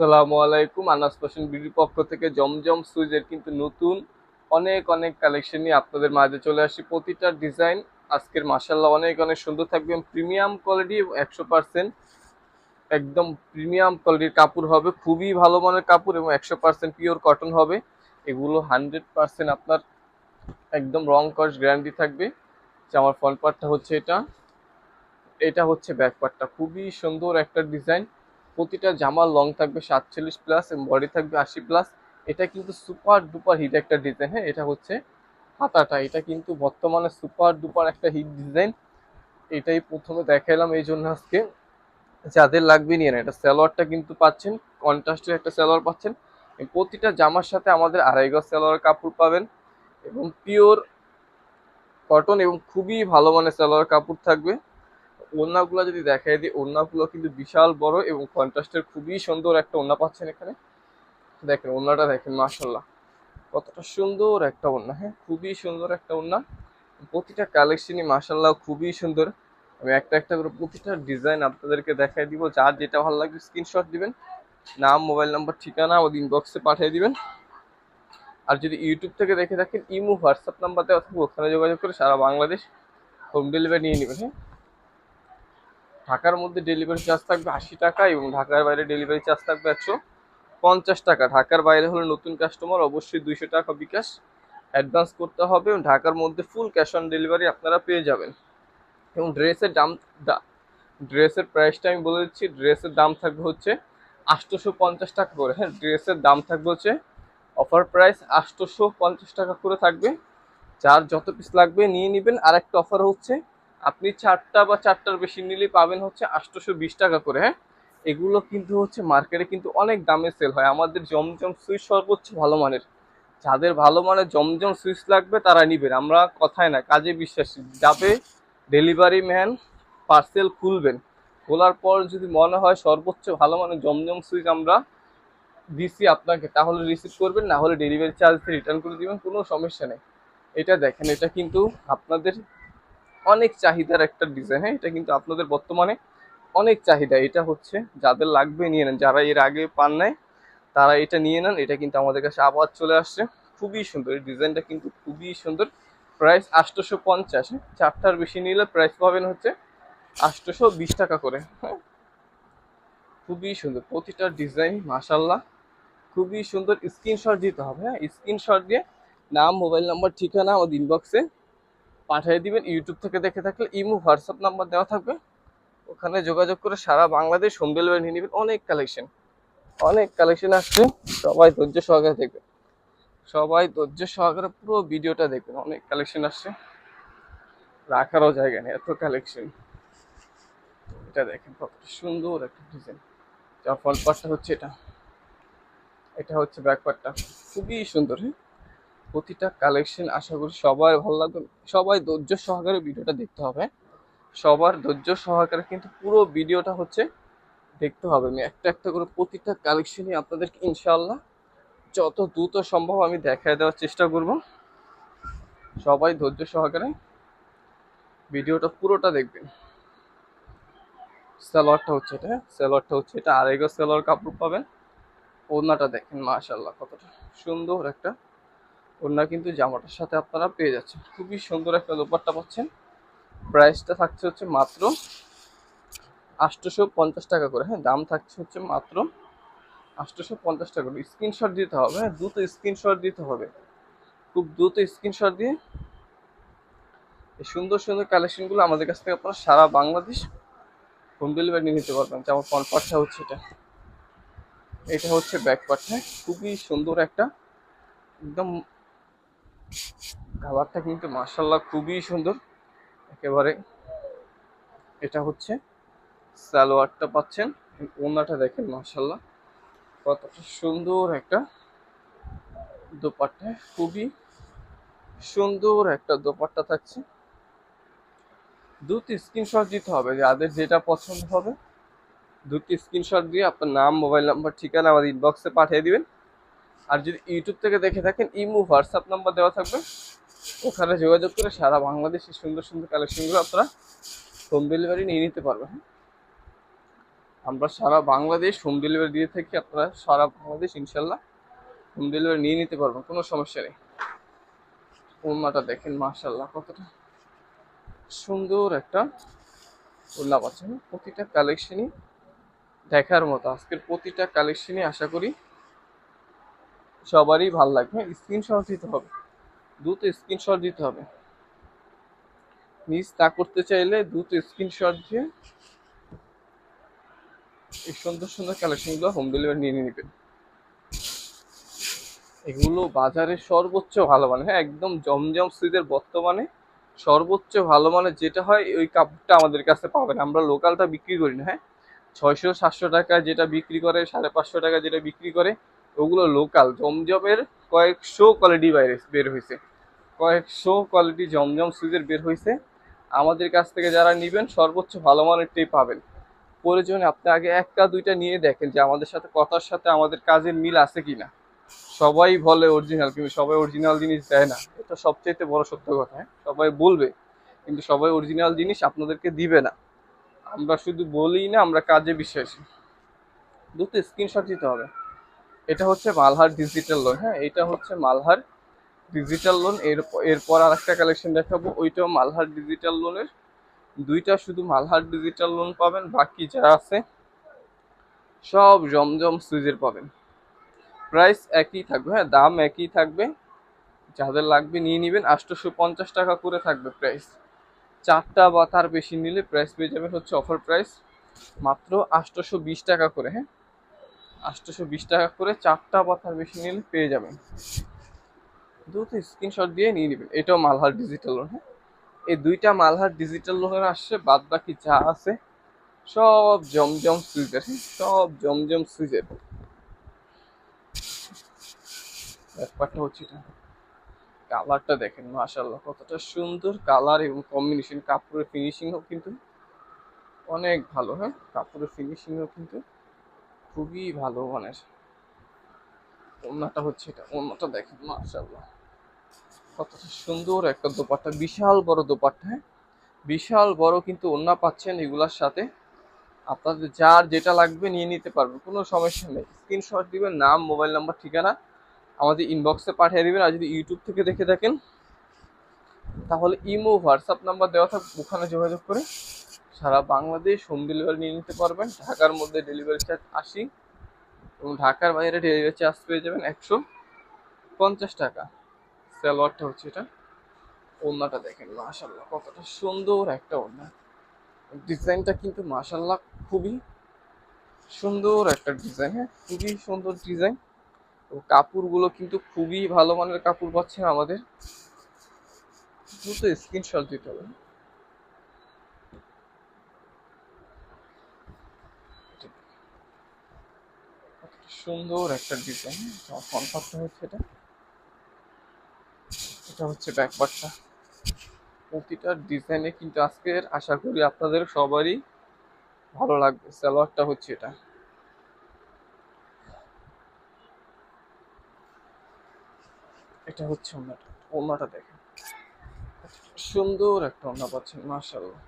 আসসালামু আলাইকুম। আনাস ফ্যাশন বিউটির পক্ষ থেকে জমজম সুইজের কিন্তু নতুন অনেক অনেক কালেকশন নিয়ে আপনাদের মাঝে চলে আসি প্রতিটা ডিজাইন আজকের মাসাল্লাহ অনেক অনেক সুন্দর থাকবে। প্রিমিয়াম কোয়ালিটি একশো পার্সেন্ট একদম প্রিমিয়াম কোয়ালিটির কাপড় হবে। খুবই ভালো মানের কাপড় এবং একশো পার্সেন্ট পিওর কটন হবে। এগুলো হান্ড্রেড পার্সেন্ট আপনার একদম রং কস্ট গ্যারান্টি থাকবে। যে আমার ফ্রন্ট পার্টটা হচ্ছে এটা। এটা হচ্ছে ব্যাক পার্টটা খুবই সুন্দর একটা ডিজাইন প্রতিটা জামার লং থাকবে সাতচল্লিশ প্লাস এবং বডি থাকবে আশি প্লাস এটা কিন্তু সুপার ডুপার হিট একটা ডিজাইন হ্যাঁ? এটা হচ্ছে হাতাটা। এটা কিন্তু বর্তমানে সুপার ডুপার একটা হিট ডিজাইন এটাই প্রথমে দেখাইলাম এই জন্য আজকে। যাদের লাগবে নিয়ে না এটা সালোয়ারটা কিন্তু পাচ্ছেন কন্ট্রাস্টের একটা সালোয়ার পাচ্ছেন। প্রতিটা জামার সাথে আমাদের আড়াই গজ সালোয়ার কাপড় পাবেন এবং পিওর কটন এবং খুবই ভালো মানের সালোয়ার কাপড় থাকবে। ওড়নাগুলো যদি দেখাই দিই, ওড়নাগুলো কিন্তু বিশাল বড় এবং কন্ট্রাস্টের খুবই সুন্দর একটা ওড়না পাচ্ছেন এখানে। দেখেন, ওড়নাটা দেখেন মাশাল্লাহ কতটা সুন্দর একটা ওড়না হ্যাঁ? খুবই সুন্দর একটা ওড়না। প্রতিটা কালেকশনই মাশাল্লাহ খুবই সুন্দর। আমি একটা একটা করে প্রতিটা ডিজাইন আপনাদেরকে দেখাই দিব। যার যেটা ভালো লাগবে স্ক্রিনশট দিবেন, নাম মোবাইল নাম্বার ঠিকানা ও ইনবক্সে পাঠিয়ে দিবেন। আর যদি ইউটিউব থেকে দেখে থাকেন, ইমো হোয়াটসঅ্যাপ নাম্বার দেওয়া থাকবে, ওখানে যোগাযোগ করে সারা বাংলাদেশ হোম ডেলিভারি নিয়ে নেবেন হ্যাঁ? ঢাকার মধ্যে ডেলিভারি চার্জ থাকবে আশি টাকা এবং ঢাকার বাইরে ডেলিভারি চার্জ থাকবে একশো পঞ্চাশ টাকা। ঢাকার বাইরে হলে নতুন কাস্টমার অবশ্যই দুইশো টাকা বিকাশ অ্যাডভান্স করতে হবে এবং ঢাকার মধ্যে ফুল ক্যাশ অন ডেলিভারি আপনারা পেয়ে যাবেন। এবং ড্রেসের দাম ড্রেসের প্রাইসটা আমি বলে দিচ্ছি, ড্রেসের দাম থাকবে হচ্ছে আটশোশো পঞ্চাশ টাকা করে। হ্যাঁ ড্রেসের দাম থাকবে হচ্ছে অফার প্রাইস আটশোশো পঞ্চাশ টাকা করে থাকবে। যার যত পিস লাগবে নিয়ে নেবেন। আর একটা অফার হচ্ছে আপনি চারটা বা চারটার বেশি নিলে পাবেন হচ্ছে আটশোশো বিশ টাকা করে হ্যাঁ? এগুলো কিন্তু হচ্ছে মার্কেটে কিন্তু অনেক দামে সেল হয়। আমাদের জমজম সুইচ সর্বোচ্চ ভালো মানের। যাদের ভালো মানের জমজম সুইচ লাগবে তারা নিবেন। আমরা কথায় না, কাজে বিশ্বাসী। যাবে ডেলিভারি ম্যান পার্সেল খুলবেন। খোলার পর যদি মনে হয় সর্বোচ্চ ভালো মানের জমজম সুইচ আমরা দিছি আপনাকে, তাহলে রিসিভ করবেন, না হলে ডেলিভারি চার্জ রিটার্ন করে দিবেন, কোনো সমস্যা নেই। এটা দেখেন, এটা কিন্তু আপনাদের অনেক চাহিদার একটা ডিজাইন হ্যাঁ? এটা কিন্তু আপনাদের বর্তমানে অনেক চাহিদা। এটা হচ্ছে যাদের লাগবে নিয়ে নেন। যারা এর আগে পান নাই, তারা এটা নিয়ে নেন। এটা কিন্তু আমাদের কাছে আবার চলে আসছে। খুবই সুন্দর। এই ডিজাইনটা কিন্তু খুবই সুন্দর। প্রাইস আটশোশো পঞ্চাশ চারটার বেশি নিলে প্রাইস পাবেন হচ্ছে আটশোশো বিশ টাকা করে হ্যাঁ? খুবই সুন্দর। প্রতিটা ডিজাইন মাসাল্লাহ খুবই সুন্দর। স্ক্রিনশট দিতে হবে হ্যাঁ? স্ক্রিনশট দিয়ে নাম মোবাইল নাম্বার ঠিকানা ও ইনবক্সে পাঠিয়ে দিবেন। ইউটিউব থেকে দেখে থাকলে ইমো হোয়াটসঅ্যাপ নাম্বার দেওয়া থাকবে। ওখানে যোগাযোগ করে সারা বাংলাদেশ হোম ডেলিভারি নিয়ে নেবেন। অনেক কালেকশন অনেক কালেকশন আসছে। সবাই ধৈর্য সহকারে দেখবেন। সবাই ধৈর্য সহকারে পুরো ভিডিওটা দেখবেন। অনেক কালেকশন আসছে। রাখারও জায়গা নেই। এত কালেকশন এটা দেখেন কত সুন্দর একটা ডিজাইন যা ফ্রন্ট পার্টটা হচ্ছে এটা। এটা হচ্ছে ব্যাক পার্টটা খুবই সুন্দর হ্যাঁ? প্রতিটা কালেকশন আশা করি সবার ভালো লাগবে। সবাই ধৈর্য সহকারে ভিডিওটা দেখতে হবে। সবার ধৈর্য সহকারে কিন্তু পুরো ভিডিওটা হচ্ছে দেখতে হবে। আমি একটা একটা করে প্রতিটা কালেকশনই আপনাদেরকে ইনশাল্লাহ যত দ্রুত সম্ভব আমি দেখায় দেওয়ার চেষ্টা করব। সবাই ধৈর্য সহকারে ভিডিওটা পুরোটা দেখবেন। সালোয়ারটা হচ্ছে এটা, সালোয়ারটা হচ্ছে এটা। আড়াইগো সালোয়ার কাপড় পাবেন। ওড়নাটা দেখেন মাশাল্লাহ কতটা সুন্দর একটা ওড়না কিন্তু জামাটার সাথে আপনারা পেয়ে যাচ্ছেন। খুবই সুন্দর একটা দোপাট্টা পাচ্ছেন। প্রাইসটা থাকছে হচ্ছে মাত্র আটশোশো পঞ্চাশ টাকা করে। হ্যাঁ দাম থাকছে হচ্ছে মাত্র আটশোশো পঞ্চাশ টাকা করে। স্ক্রিনশট দিতে হবে। হ্যাঁ দ্রুত স্ক্রিনশট দিতে হবে। খুব দ্রুত স্ক্রিনশট দিয়ে এই সুন্দর সুন্দর কালেকশনগুলো আমাদের কাছ থেকে আপনারা সারা বাংলাদেশ হোম ডেলিভারি নিয়ে নিতে পারবেন। যেমন ফ্রন্ট পার্টটা হচ্ছে এটা। এটা হচ্ছে ব্যাক পার্ট হ্যাঁ খুবই সুন্দর একটা, একদম কালারটা কিন্তু মার্শাল্লাহ খুবই সুন্দর। একেবারে এটা হচ্ছে সালোয়ারটা পাচ্ছেন। ওনাটা দেখেন মার্শাল্লাহ কতটা সুন্দর একটা দোপাট্টা, খুবই সুন্দর একটা দোপাট্টা থাকছে। দুটি স্ক্রিনশট দিতে হবে, যাদের যেটা পছন্দ হবে। দুটি স্ক্রিনশট দিয়ে আপনার নাম মোবাইল নাম্বার ঠিকানা আমাদের ইনবক্সে পাঠিয়ে দিবেন। আর যদি ইউটিউব থেকে দেখে থাকেন, ইমো, হোয়াটসঅ্যাপ নাম্বার দেওয়া থাকবে। ওখানে যোগাযোগ করে সারা বাংলাদেশের সুন্দর সুন্দর কালেকশনগুলো আপনারা হোম ডেলিভারি নিয়ে নিতে পারবেন। হ্যাঁ আমরা সারা বাংলাদেশ হোম ডেলিভারি দিয়ে থাকি, আপনারা সারা বাংলাদেশ ইনশাল্লাহ হোম ডেলিভারি নিয়ে নিতে পারবেন, কোনো সমস্যা নেই। ওড়নাটা দেখেন মাশাল্লাহ কতটা সুন্দর একটা ওড়না পাচ্ছেন। প্রতিটা কালেকশনই দেখার মতো, আজকের প্রতিটা কালেকশনই আশা করি সবারই ভালো লাগবে। স্ক্রিনশট দিতে হবে। দ্রুত স্ক্রিনশট দিতে হবে। মিস না করতে চাইলে দ্রুত স্ক্রিনশট দিয়ে এই সুন্দর সুন্দর কালেকশনগুলো হোম ডেলিভারি নিয়ে নেবেন। এগুলো বাজারে সর্বোচ্চ ভালো মানে হ্যাঁ একদম জমজম সুইদের বর্তমানে সর্বোচ্চ ভালো মানে যেটা হয়, ওই কাপড়টা আমাদের কাছে পাবেন। আমরা লোকালটা বিক্রি করি না। হ্যাঁ ছয়শো সাতশো টাকা যেটা বিক্রি করে, সাড়ে পাঁচশো টাকা যেটা বিক্রি করে ওগুলো লোকাল জমজমের কয়েকশো কোয়ালিটি বাইরে বের হয়েছে কয়েকশো কোয়ালিটি জমজম সুইজের বের হয়েছে আমাদের কাছ থেকে যারা নেবেন, সর্বোচ্চ ভালো মানেরটাই পাবেন। প্রয়োজনে আপনি আগে একটা, দুইটা নিয়ে দেখেন যে আমাদের সাথে, কথার সাথে আমাদের কাজের মিল আছে কি না সবাই বলে অরিজিনাল কিন্তু সবাই অরিজিনাল জিনিস দেয় না। এটা সবচেয়ে বড় সত্য কথা হ্যাঁ? সবাই বলবে, কিন্তু সবাই অরিজিনাল জিনিস আপনাদেরকে দিবে না। আমরা শুধু বলি না, আমরা কাজে বিশ্বাসী। দুটো স্ক্রিনশট দিতে হবে। এটা হচ্ছে মালহার ডিজিটাল লোন হ্যাঁ? এটা হচ্ছে মালহার ডিজিটাল লোন এর, এরপর আর একটা কালেকশন দেখাবো। ওইটাও মালহার ডিজিটাল লোনের দুইটা শুধু মালহার ডিজিটাল লোন পাবেন, বাকি যা আছে সব জমজম সুইজের পাবেন। প্রাইস একই থাকবে হ্যাঁ? দাম একই থাকবে। যাদের লাগবে নিয়ে নেবেন। আটশোশো পঞ্চাশ টাকা করে থাকবে প্রাইস চারটা বা তার বেশি নিলে প্রাইস পেয়ে যাবেন হচ্ছে অফার প্রাইস মাত্র আটশোশো বিশ টাকা করে হ্যাঁ? আটশোশো বিশ টাকা করে চারটা বা তার বেশি নিলে পেয়ে যাবেন। দ্রুত স্ক্রিনশট দিয়ে নিয়ে নেবেন। এটাও মালহার ডিজিটাল লোন হ্যাঁ? এই দুইটা মালহার ডিজিটাল লোনের আসছে বাদ বাকি যা আছে, সব জমজম সুইজের হ্যাঁ? সব জমজম সুইজের ব্যাপারটা হচ্ছে এটা। কালারটা দেখেন মাশাল্লাহ কতটা সুন্দর কালার এবং কম্বিনেশন কাপড়ের ফিনিশিংও কিন্তু অনেক ভালো হ্যাঁ? কাপড়ের ফিনিশিংও কিন্তু খুবই ভালো মানের। ওড়নাটা হচ্ছে এটা। ওড়নাটা দেখেন মাশাল্লাহ কতটা সুন্দর একটা দোপাট্টা, বিশাল বড় দোপাট্টা হ্যাঁ? বিশাল বড় কিন্তু ওড়না পাচ্ছেন এগুলার সাথে। আপনাদের যার যেটা লাগবে নিয়ে নিতে পারবেন, কোনো সমস্যা নেই। স্ক্রিনশট দিবেন, নাম, মোবাইল নাম্বার, ঠিকানা আমাদের ইনবক্সে পাঠিয়ে দিবেন। আর যদি ইউটিউব থেকে দেখে থাকেন, তাহলে ইমো হোয়াটসঅ্যাপ নাম্বার দেওয়া থাকবে ওখানে যোগাযোগ করে সারা বাংলাদেশ হোম ডেলিভারি নিয়ে নিতে পারবেন। ঢাকার মধ্যে ডেলিভারি চার্জ আশি এবং ঢাকার বাইরে ডেলিভারি চার্জ পেয়ে যাবেন একশো পঞ্চাশ টাকা। সালোয়ারটা হচ্ছে এটা। ওড়নাটা দেখেন মাশাল্লাহ কতটা সুন্দর একটা ওড়না। ডিজাইনটা কিন্তু মাশাল্লাহ খুবই সুন্দর একটা ডিজাইন হ্যাঁ খুবই সুন্দর ডিজাইন। তো কাপড়গুলো কিন্তু খুবই ভালো মানের কাপড় পাচ্ছেন আমাদের। দ্রুত স্ক্রিনশট দিতে হবে। সুন্দর একটা ডিজাইন কনফার্টটা হচ্ছে এটা। এটা হচ্ছে ব্যাকপার্টটা প্রতিটা ডিজাইনে কিন্তু আজকের, আশা করি আপনাদের সবারই ভালো লাগবে। সালোয়ারটা হচ্ছে এটা। এটা হচ্ছে ওনাটা ওনাটা দেখেন। সুন্দর একটা ওনা পাচ্ছেন মার্শাল্লাহ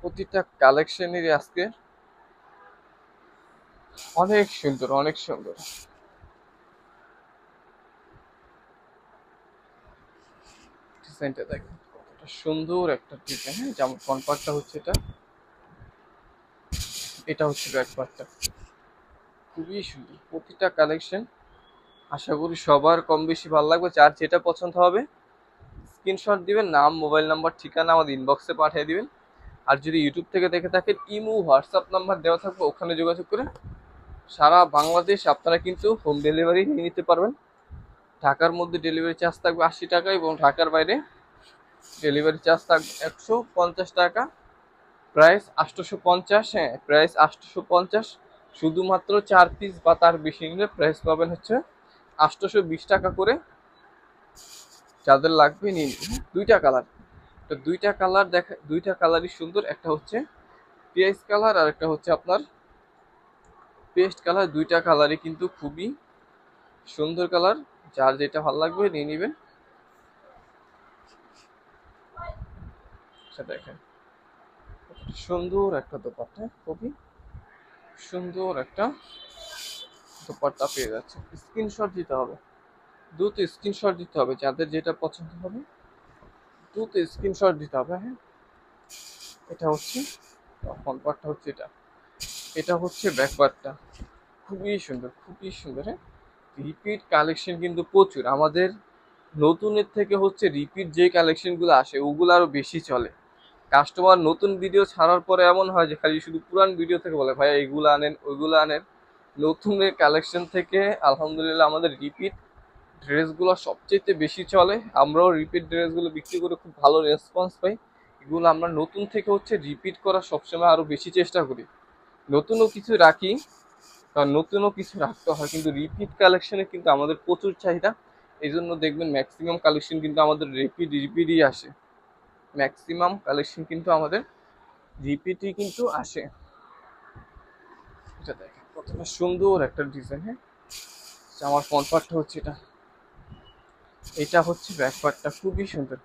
প্রতিটা কালেকশনেরই আজকে অনেক সুন্দর অনেক সুন্দর। ডিজাইনটা দেখেন, কতটা সুন্দর একটা ডিজাইন। হ্যাঁ যেমন ফ্রন্ট পার্টটা হচ্ছে এটা। এটা হচ্ছে ব্যাক পার্টটা খুবই সুন্দর। প্রতিটা কালেকশন আশা করি সবার কম বেশি ভালো লাগবে। যার যেটা পছন্দ হবে স্ক্রিনশট দিবেন, নাম মোবাইল নাম্বার ঠিকানা আমাদের ইনবক্সে পাঠিয়ে দিবেন। আর যদি ইউটিউব থেকে দেখে থাকেন, ইমো হোয়াটসঅ্যাপ নাম্বার দেওয়া থাকবে, ওখানে যোগাযোগ করে সারা বাংলাদেশ আপনারা কিন্তু হোম ডেলিভারি নিয়ে নিতে পারবেন। ঢাকার মধ্যে ডেলিভারি চার্জ থাকবে আশি টাকা এবং ঢাকার বাইরে ডেলিভারি চার্জ থাকবে একশো পঞ্চাশ টাকা। প্রাইস আটশোশো পঞ্চাশ হ্যাঁ প্রাইস আটশোশো পঞ্চাশ শুধুমাত্র চার পিস বা তার বেশি নিলে প্রাইস পাবেন হচ্ছে আটশোশো বিশ টাকা করে। যাদের লাগবে নিন। দুইটা কালার তো দুইটা কালার দেখা দুইটা কালারই সুন্দর। একটা হচ্ছে পেঁয়াজ কালার আর একটা হচ্ছে আপনার পেস্ট কালার, দুইটা কালারই কিন্তু খুবই সুন্দর কালার। যার যেটা ভালো লাগবে নিয়ে নেবেন। সেটা দেখেন। সুন্দর একটা দোপাট্টা, খুবই সুন্দর একটা দোপাট্টা পেয়ে যাচ্ছে। স্ক্রিনশট দিতে হবে। দ্রুত স্ক্রিনশট দিতে হবে। যাদের যেটা পছন্দ হবে, দ্রুত স্ক্রিনশট দিতে হবে হ্যাঁ? এটা হচ্ছে ফ্রন্ট পার্টটা হচ্ছে এটা। এটা হচ্ছে ব্যাক পার্টটা খুবই সুন্দর খুবই সুন্দর হ্যাঁ? রিপিট কালেকশন কিন্তু প্রচুর। আমাদের নতুনের থেকে হচ্ছে রিপিট যে কালেকশনগুলো আসে, ওগুলো আরও বেশি চলে। কাস্টমার নতুন ভিডিও ছাড়ার পরে এমন হয় যে খালি শুধু পুরান ভিডিও থেকে বলে, ভাই, এইগুলো আনেন, ওইগুলো আনেন। নতুনের কালেকশন থেকে আলহামদুলিল্লাহ আমাদের রিপিট ড্রেসগুলো সবচেয়ে বেশি চলে। আমরাও রিপিট ড্রেসগুলো বিক্রি করে খুব ভালো রেসপন্স পাই। এগুলো আমরা নতুন থেকে হচ্ছে রিপিট করা সবসময় আরও বেশি চেষ্টা করি। নতুনও কিছু রাখি, কারণ নতুনও কিছু রাখতে হয়, কিন্তু রিপিট কালেকশনে কিন্তু আমাদের প্রচুর চাহিদা। এই জন্য দেখবেন ম্যাক্সিমাম কালেকশন কিন্তু আমাদের রিপিট রিপিটই আসে। ম্যাক্সিমাম কালেকশন কিন্তু আমাদের রিপিটই কিন্তু আসে। এটা দেখেন কতটা সুন্দর একটা ডিজাইন হ্যাঁ? আমার ফ্রন্ট হচ্ছে এটা। এটা হচ্ছে ব্যাক পার্টটা খুবই সুন্দর।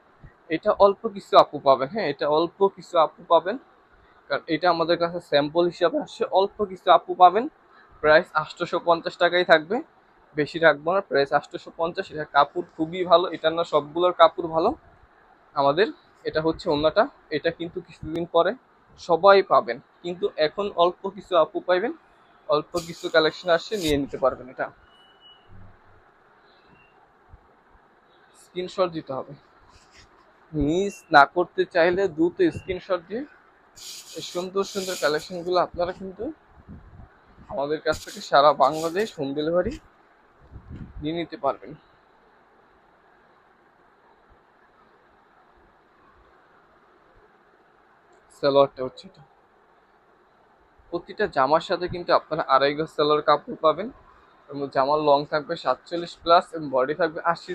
এটা অল্প কিছু আপু পাবেন হ্যাঁ? এটা অল্প কিছু আপু পাবেন। কারণ এটা আমাদের কাছে স্যাম্পল হিসাবে আসছে অল্প কিছু আপু পাবেন। প্রাইস আটশোশো পঞ্চাশ টাকাই থাকবে। বেশি রাখব না। প্রাইস আটশোশো পঞ্চাশ এটা কাপড় খুবই ভালো। এটা না সবগুলোর কাপড় ভালো। আমাদের এটা হচ্ছে অন্যটা এটা কিন্তু কিছুদিন পরে সবাই পাবেন। কিন্তু এখন অল্প কিছু আপু পাইবেন। অল্প কিছু কালেকশন আসছে নিয়ে নিতে পারবেন এটা। স্ক্রিনশট দিতে হবে। মিস না করতে চাইলে দ্রুত স্ক্রিনশট দিয়ে এই সুন্দর সুন্দর কালেকশনগুলো আপনারা কিন্তু আমাদের কাছ থেকে সারা বাংলাদেশ হোম ডেলিভারি নিয়ে নিতে পারবেন। সালোয়ারটা হচ্ছে এটা। প্রতিটা জামার সাথে কিন্তু আপনারা আড়াই গজ সালোয়ার কাপড় পাবেন এবং জামার লং থাকবে সাতচল্লিশ প্লাস এবং বডি থাকবে আশি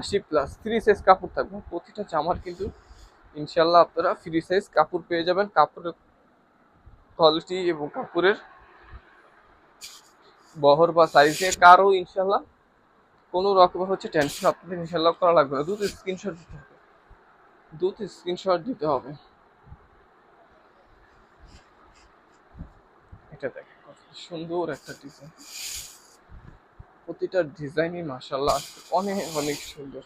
আশি প্লাস থ্রি সাইজ কাপড় থাকবে। প্রতিটা জামার কিন্তু ইনশাল্লাহ আপনারা ফ্রি সাইজ কাপড় পেয়ে যাবেন। কাপড়ের কোয়ালিটি এবং কাপড়ের বহর বা সাইজে কারও ইনশাল্লাহ কোনো রকমের হচ্ছে টেনশন আপনাদের ইনশাল্লাহ করা লাগবে না। দ্রুত স্ক্রিনশট দিতে হবে। দুধ স্ক্রিনশট দিতে হবে। এটা দেখেন সুন্দর একটা ডিজাইন প্রতিটা ডিজাইনই মাসাল্লাহ অনেক অনেক সুন্দর।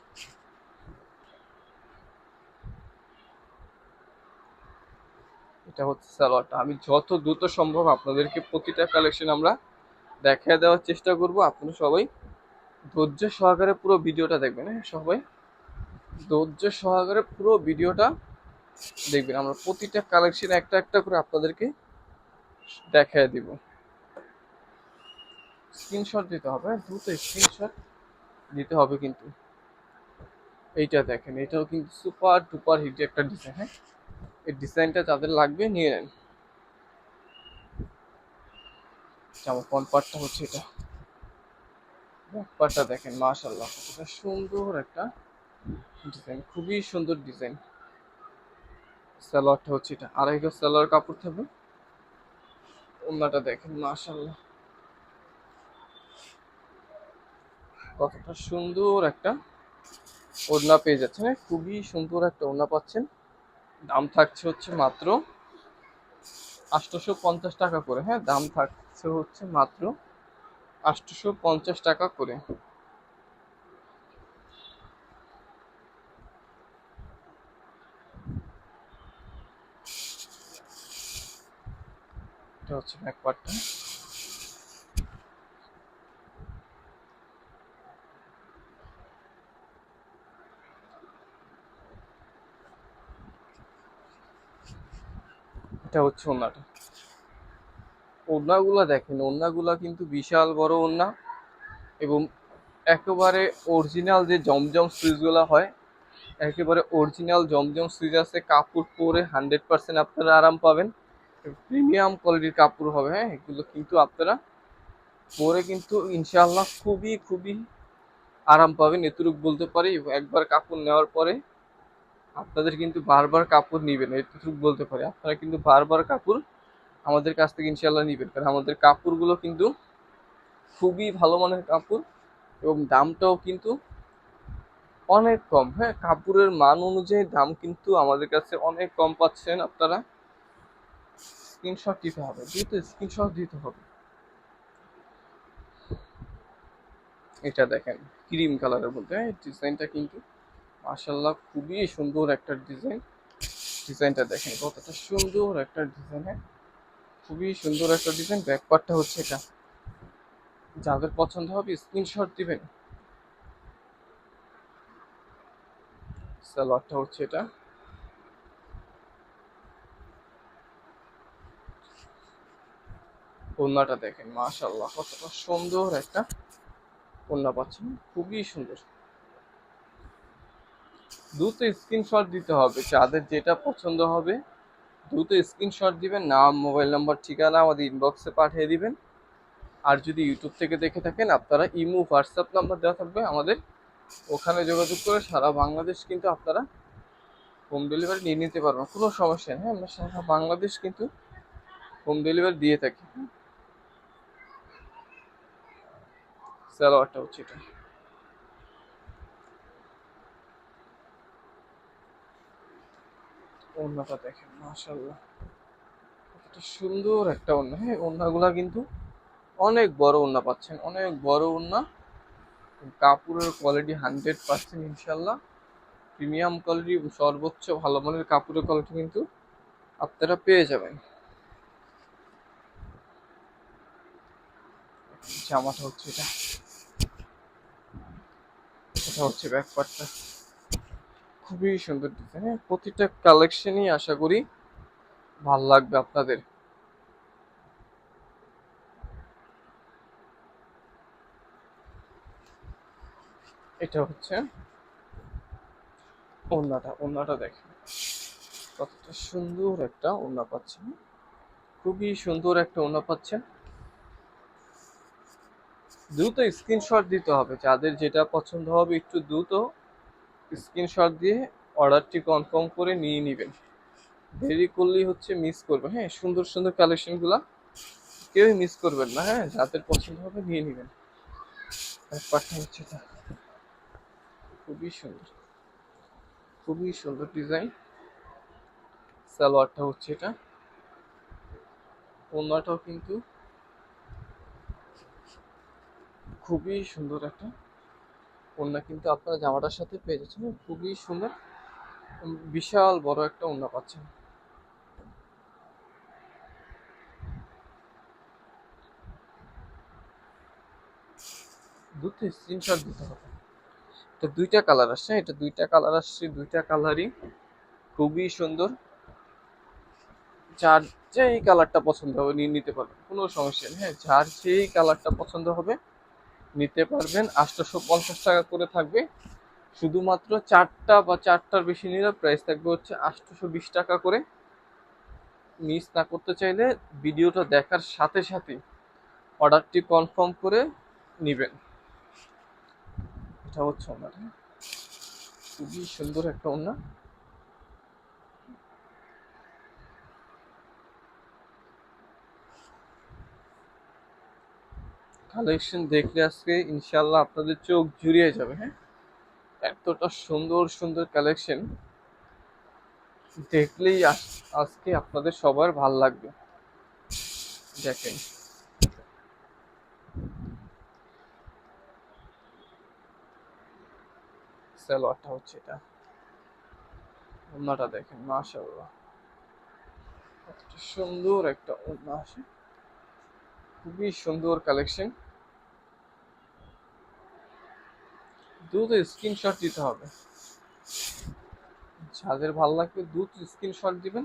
এটা হচ্ছে সালোয়ারটা। আমি যত দ্রুত সম্ভব আপনাদেরকে প্রতিটা কালেকশন আমরা দেখায় দেওয়ার চেষ্টা করব। আপনারা সবাই ধৈর্য সহকারে পুরো ভিডিওটা দেখবেন হ্যাঁ? সবাই ধৈর্য সহকারে পুরো ভিডিওটা দেখবেন। আমরা প্রতিটা কালেকশন একটা একটা করে আপনাদেরকে দেখায় দিব। স্ক্রিনশট দিতে হবে হ্যাঁ? দ্রুত স্ক্রিনশট দিতে হবে কিন্তু। এইটা দেখেন, এটাও কিন্তু সুপার ডুপার হিট একটা ডিজাইন হ্যাঁ? এই ডিজাইনটা যাদের লাগবে, নিয়ে নেন। জামা ফ্রন্ট পার্টটা হচ্ছে এটা। ব্যাক পার্টটা দেখেন মাশাল্লাহ এটা সুন্দর একটা ডিজাইন, খুবই সুন্দর ডিজাইন। সালোয়ারটা হচ্ছে এটা, আড়াই গজ সালোয়ার কাপড় থাকবে। ওনাটা দেখেন মাশাল্লাহ কতটা সুন্দর একটা ওড়না পেয়ে যাচ্ছেন? খুবই সুন্দর একটা ওড়না পাচ্ছেন। দাম থাকছে হচ্ছে মাত্র আটশোশো পঞ্চাশ টাকা করে। হ্যাঁ দাম থাকছে হচ্ছে মাত্র আটশোশো পঞ্চাশ টাকা করে। এটা হচ্ছে ব্যাক এটা হচ্ছে ওড়নাটা ওড়নাগুলা দেখেন ওড়নাগুলা কিন্তু বিশাল বড় ওড়না এবং একেবারে অরিজিনাল যে জমজম সুইচগুলো হয়, একেবারে অরিজিনাল জমজম সুইচ আছে, কাপড় পরে হান্ড্রেড পার্সেন্ট আপনারা আরাম পাবেন। প্রিমিয়াম কোয়ালিটির কাপড় হবে হ্যাঁ এগুলো কিন্তু আপনারা পরে কিন্তু ইনশাল্লাহ খুবই খুবই আরাম পাবেন, এতটুকু বলতে পারি। একবার কাপড় নেওয়ার পরে আপনাদের কিন্তু বারবার কাপড় নিবেন এতটুকু বলতে পারি। আপনারা কিন্তু বারবার কাপড় আমাদের কাছ থেকে ইনশাল্লাহ নিবেন কারণ আমাদের কাপড়গুলো কিন্তু খুবই ভালো মানের কাপড় এবং দামটাও কিন্তু অনেক কম। হ্যাঁ কাপড়ের মান অনুযায়ী দাম কিন্তু আমাদের কাছে অনেক কম পাচ্ছেন আপনারা। স্ক্রিনশট দিতে হবে দ্রুত স্ক্রিনশট দিতে হবে। এটা দেখেন ক্রিম কালারের মধ্যে হ্যাঁ, ডিজাইনটা কিন্তু মাশাল্লাহ খুবই সুন্দর একটা ডিজাইন। ডিজাইনটা দেখেন, কতটা সুন্দর একটা ডিজাইন। খুবই সুন্দর একটা ডিজাইন ব্যাকপার্টটা হচ্ছে এটা। যাদের পছন্দ হবে স্ক্রিনশট দিবেন। সালোয়ারটা হচ্ছে এটা। ওড়নাটা দেখেন মাশাল্লাহ কতটা সুন্দর একটা ওড়না পাচ্ছেন। খুবই সুন্দর। দ্রুত স্ক্রিনশট দিতে হবে। যাদের যেটা পছন্দ হবে, দ্রুত স্ক্রিনশট দিবেন। নাম মোবাইল নাম্বার ঠিকানা আমাদের ইনবক্সে পাঠিয়ে দিবেন। আর যদি ইউটিউব থেকে দেখে থাকেন, আপনারা ইমো হোয়াটসঅ্যাপ নাম্বার দেওয়া থাকবে আমাদের। ওখানে যোগাযোগ করে সারা বাংলাদেশ কিন্তু আপনারা হোম ডেলিভারি নিয়ে নিতে পারবেন। কোনো সমস্যা নেই হ্যাঁ? আমরা সারা বাংলাদেশ কিন্তু হোম ডেলিভারি দিয়ে থাকি। সালোয়ারটা হচ্ছে এটা। ওড়নাটা দেখেন মাশাল্লাহ কতটা সুন্দর একটা ওড়না হ্যাঁ ওড়নাগুলা কিন্তু অনেক বড় ওড়না পাচ্ছেন, অনেক বড় ওড়না কাপড়ের কোয়ালিটি হান্ড্রেড পার্সেন্ট ইনশাল্লাহ প্রিমিয়াম কোয়ালিটি সর্বোচ্চ ভালো মানের কাপড়ের কোয়ালিটি কিন্তু আপনারা পেয়ে যাবেন। জামাটা হচ্ছে এটা। এটা হচ্ছে ব্যাকপার্টটা খুবই সুন্দর ডিজাইন হ্যাঁ প্রতিটা কালেকশনই আশা করি ভালো লাগবে আপনাদের। এটা হচ্ছে ওড়নাটা ওড়নাটা দেখেন। কতটা সুন্দর একটা ওড়না পাচ্ছেন। খুবই সুন্দর একটা ওড়না পাচ্ছেন। দ্রুত স্ক্রিনশট দিতে হবে। যাদের যেটা পছন্দ হবে একটু দ্রুত স্ক্রিনশট দিয়ে অর্ডারটি কনফার্ম করে নিয়ে নেবেন। দেরি করলেই হচ্ছে মিস করবে। হ্যাঁ সুন্দর সুন্দর কালেকশনগুলা কেউই মিস করবেন না। হ্যাঁ যাদের পছন্দ হবে নিয়ে নেবেন। ব্যাপারটা হচ্ছে খুবই সুন্দর। খুবই সুন্দর ডিজাইন সালোয়ারটা হচ্ছে এটা। ওনাটাও কিন্তু খুবই সুন্দর একটা। ওড়না কিন্তু আপনারা জামাটার সাথে পেয়ে যাচ্ছেন। খুবই সুন্দর বিশাল বড় একটা ওড়না পাচ্ছেন। দুটো স্ক্রিনশট দিতে হবে। এটা দুইটা কালার আসছে, এটা দুইটা কালার আসছে, দুইটা কালারই খুবই সুন্দর। যার যেই কালারটা পছন্দ হবে, নিয়ে নিতে পারবেন, কোনো সমস্যা নেই। হ্যাঁ যার যেই কালারটা পছন্দ হবে নিতে পারবেন। আটশোশো পঞ্চাশ টাকা করে থাকবে। শুধুমাত্র চারটা বা চারটার বেশি নিলে প্রাইস থাকবে হচ্ছে আটশোশো বিশ টাকা করে। মিস না করতে চাইলে ভিডিওটা দেখার সাথে সাথে অর্ডারটি কনফার্ম করে নেবেন। এটা হচ্ছে ওনার। খুবই সুন্দর একটা ওনা। কালেকশন দেখলে আজকে ইনশাল্লাহ আপনাদের চোখ জুড়িয়ে যাবে হ্যাঁ? এতটা সুন্দর সুন্দর কালেকশন দেখলেই আজকে আপনাদের সবার ভালো লাগবে। দেখেন। সালোয়ারটা হচ্ছে এটা। ওড়নাটা দেখেন কতটা সুন্দর একটা ওড়না আসে। খুবই সুন্দর কালেকশন দ্রুত স্ক্রিনশট দিতে হবে। যাদের ভালো লাগবে দ্রুত স্ক্রিনশট দিবেন।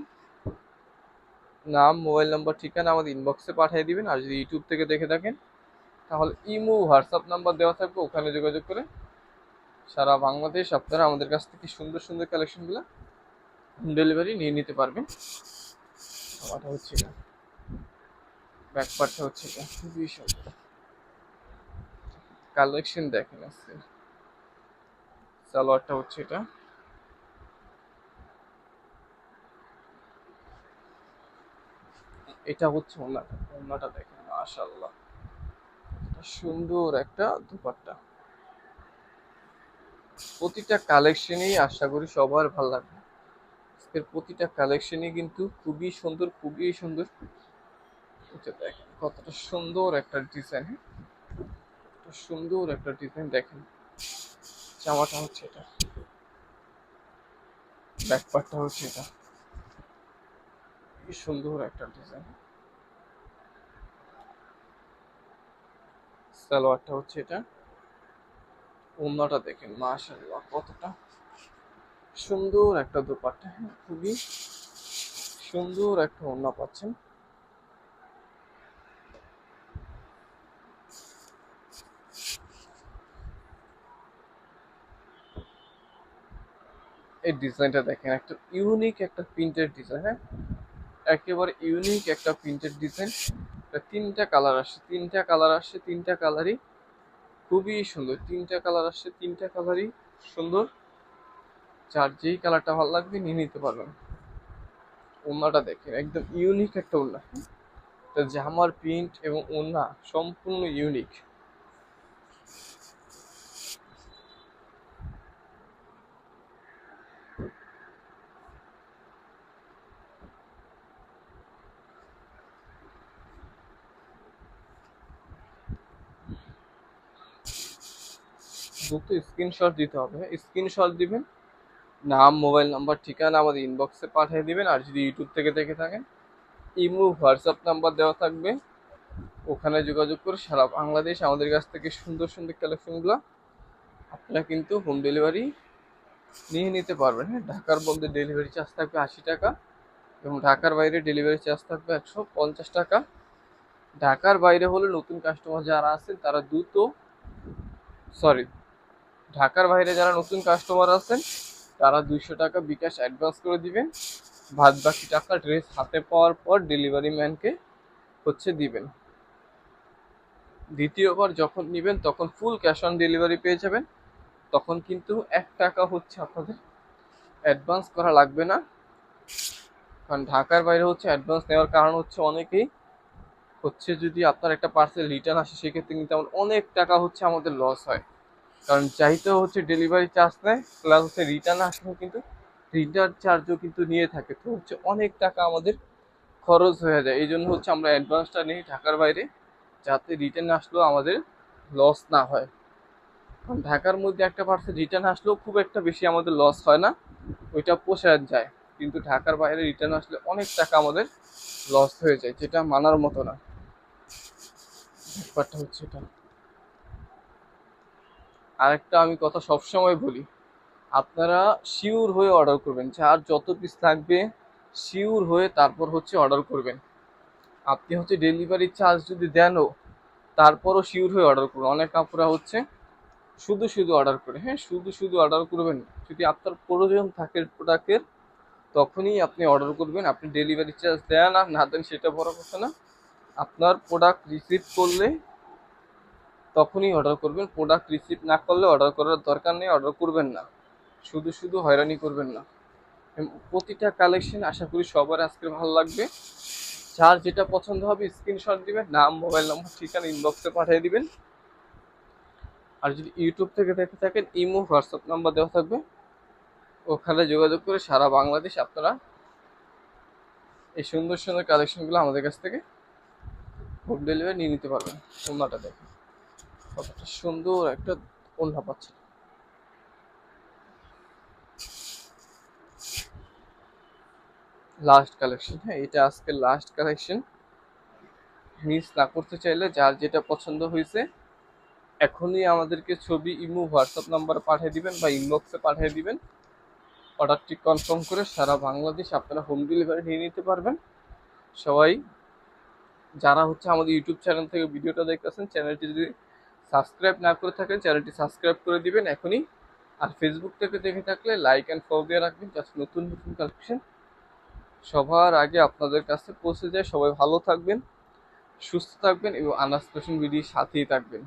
নাম মোবাইল নাম্বার ঠিকানা আমাদের ইনবক্সে পাঠিয়ে দিবেন। আর যদি ইউটিউব থেকে দেখে থাকেন, তাহলে ইমো, হোয়াটসঅ্যাপ নাম্বার দেওয়া থাকবে। ওখানে যোগাযোগ করে সারা বাংলাদেশ আপনারা আমাদের কাছ থেকে সুন্দর সুন্দর কালেকশনগুলো হোম ডেলিভারি নিয়ে নিতে পারবেন। আমারটা হচ্ছে এটা ব্যাক পার্টটা হচ্ছে সুন্দর। কালেকশন দেখেন সালোয়ারটা হচ্ছে এটা। এটা হচ্ছে ওনাটা ওনাটা দেখেন, মাশাআল্লাহ। সুন্দর একটা দুপাট্টা। প্রতিটা কালেকশনই আশা করি সবার ভালো লাগবে। প্রতিটা কালেকশনই কিন্তু খুবই সুন্দর খুবই সুন্দর। এটা দেখেন, কতটা সুন্দর একটা ডিজাইন সুন্দর একটা ডিজাইন দেখেন। জামাটা হচ্ছে এটা। ব্যাকপার্টটা হচ্ছে এটা। সুন্দর একটা ডিজাইন সালোয়ারটা হচ্ছে এটা। ওড়নাটা দেখেন, মাশাআল্লাহ, কতটা সুন্দর একটা দোপাট্টা হ্যাঁ? খুবই সুন্দর একটা ওড়না পাচ্ছেন। এই ডিজাইনটা দেখেন, একটা ইউনিক একটা প্রিন্টের ডিজাইন হ্যাঁ? একেবারে ইউনিক একটা প্রিন্টের ডিজাইন তিনটা কালার আসছে, তিনটা কালার আসছে, তিনটা কালারই খুবই সুন্দর, তিনটা কালার আসছে, তিনটা কালারই সুন্দর। যার যেই কালারটা ভালো লাগবে নিয়ে নিতে পারবেন। ওড়নাটা দেখেন, একদম ইউনিক একটা ওড়না এটা জামার প্রিন্ট এবং ওড়না সম্পূর্ণ ইউনিক দ্রুত স্ক্রিনশট দিতে হবে। স্ক্রিনশট দিবেন, নাম মোবাইল নাম্বার ঠিকানা আমাদের ইনবক্সে পাঠিয়ে দিবেন আর যদি ইউটিউব থেকে দেখে থাকেন, ইমো হোয়াটসঅ্যাপ নাম্বার দেওয়া থাকবে। ওখানে যোগাযোগ করে সারা বাংলাদেশ আমাদের কাছ থেকে সুন্দর সুন্দর কালেকশনগুলো আপনারা কিন্তু হোম ডেলিভারি নিয়ে নিতে পারবেন। হ্যাঁ ঢাকার মধ্যে ডেলিভারি চার্জ থাকবে আশি টাকা এবং ঢাকার বাইরে ডেলিভারি চার্জ থাকবে একশো পঞ্চাশ টাকা। ঢাকার বাইরে হলে নতুন কাস্টমার যারা আছেন, তারা দ্রুত সরি ঢাকার বাইরে যারা নতুন কাস্টমার আছেন, তারা দুইশো টাকা বিকাশ অ্যাডভান্স করে দিবেন। বাদ বাকি টাকা ড্রেস হাতে পাওয়ার পর ডেলিভারি ম্যানকে হচ্ছে দিবেন। দ্বিতীয়বার যখন নেবেন, তখন ফুল ক্যাশ অন ডেলিভারি পেয়ে যাবেন। তখন কিন্তু এক টাকা হচ্ছে আপনাদের অ্যাডভান্স করা লাগবে না। কারণ ঢাকার বাইরে হচ্ছে অ্যাডভান্স নেওয়ার কারণ হচ্ছে অনেকেই হচ্ছে যদি আপনার একটা পার্সেল রিটার্ন আসে, সেক্ষেত্রে কিন্তু আমার অনেক টাকা হচ্ছে আমাদের লস হয়। কারণ চাইতেও হচ্ছে ডেলিভারি চার্জ নেয় প্লাস হচ্ছে রিটার্ন আসলেও কিন্তু রিটার্ন চার্জও কিন্তু নিয়ে থাকে। তো হচ্ছে অনেক টাকা আমাদের খরচ হয়ে যায়। এই জন্য হচ্ছে আমরা অ্যাডভান্সটা নিই ঢাকার বাইরে, যাতে রিটার্ন আসলেও আমাদের লস না হয়। কারণ ঢাকার মধ্যে একটা পার্সেল রিটার্ন আসলেও খুব একটা বেশি আমাদের লস হয় না, ওইটা পোষায় যায়। কিন্তু ঢাকার বাইরে রিটার্ন আসলে অনেক টাকা আমাদের লস হয়ে যায়, যেটা মানার মতো না। ব্যাপারটা হচ্ছে এটা। আরেকটা আমি কথা সবসময় বলি, আপনারা শিওর হয়ে অর্ডার করবেন। যার যত পিস লাগবে শিওর হয়ে তারপর হচ্ছে অর্ডার করবেন। আপনি হচ্ছে ডেলিভারি চার্জ যদি দেনও, তারপরও শিওর হয়ে অর্ডার করুন। অনেক কাপড়া হচ্ছে শুধু শুধু অর্ডার করে। হ্যাঁ শুধু শুধু অর্ডার করবেন। যদি আপনার প্রয়োজন থাকে প্রোডাক্টের তখনই আপনি অর্ডার করবেন। আপনি ডেলিভারি চার্জ দেন আর না দেন, সেটা বড় কথা না। আপনার প্রোডাক্ট রিসিভ করলে তখনই অর্ডার করবেন প্রোডাক্ট রিসিভ না করলে অর্ডার করার দরকার নেই অর্ডার করবেন না। শুধু শুধু হয়রানি করবেন না। প্রতিটা কালেকশন আশা করি সবার আজকে ভালো লাগবে। যার যেটা পছন্দ হবে স্ক্রিনশট দিবেন, নাম মোবাইল নম্বর ঠিকানা ইনবক্সে পাঠিয়ে দিবেন। আর যদি ইউটিউব থেকে দেখে থাকেন, ইমো হোয়াটসঅ্যাপ নাম্বার দেওয়া থাকবে। ওখানে যোগাযোগ করে সারা বাংলাদেশ আপনারা এই সুন্দর সুন্দর কালেকশনগুলো আমাদের কাছ থেকে হোম ডেলিভারি নিয়ে নিতে পারবেন। ওনাটা দেখেন কতটা সুন্দর একটা ওড়না পাচ্ছে। লাস্ট কালেকশন হ্যাঁ এটা আজকে লাস্ট কালেকশন মিস না করতে চাইলে যার যেটা পছন্দ হয়েছে, এখনই আমাদেরকে ছবি ইমো হোয়াটসঅ্যাপ নাম্বার পাঠিয়ে দিবেন বা ইনবক্সে পাঠিয়ে দিবেন। অর্ডারটি কনফার্ম করে সারা বাংলাদেশ আপনারা হোম ডেলিভারি নিয়ে নিতে পারবেন। সবাই, যারা হচ্ছে আমাদের ইউটিউব চ্যানেল থেকে ভিডিওটা দেখতেছেন চ্যানেলটি যদি সাবস্ক্রাইব না করে থাকেন, চ্যানেলটি সাবস্ক্রাইব করে দিবেন এখনই। আর ফেসবুক থেকে দেখে থাকলে লাইক অ্যান্ড ফলো দিয়ে রাখবেন জাস্ট নতুন নতুন কালেকশন সবার আগে আপনাদের কাছে পৌঁছে যায়। সবাই ভালো থাকবেন, সুস্থ থাকবেন এবং আনাস পেশন ভিডিওর সাথেই থাকবেন।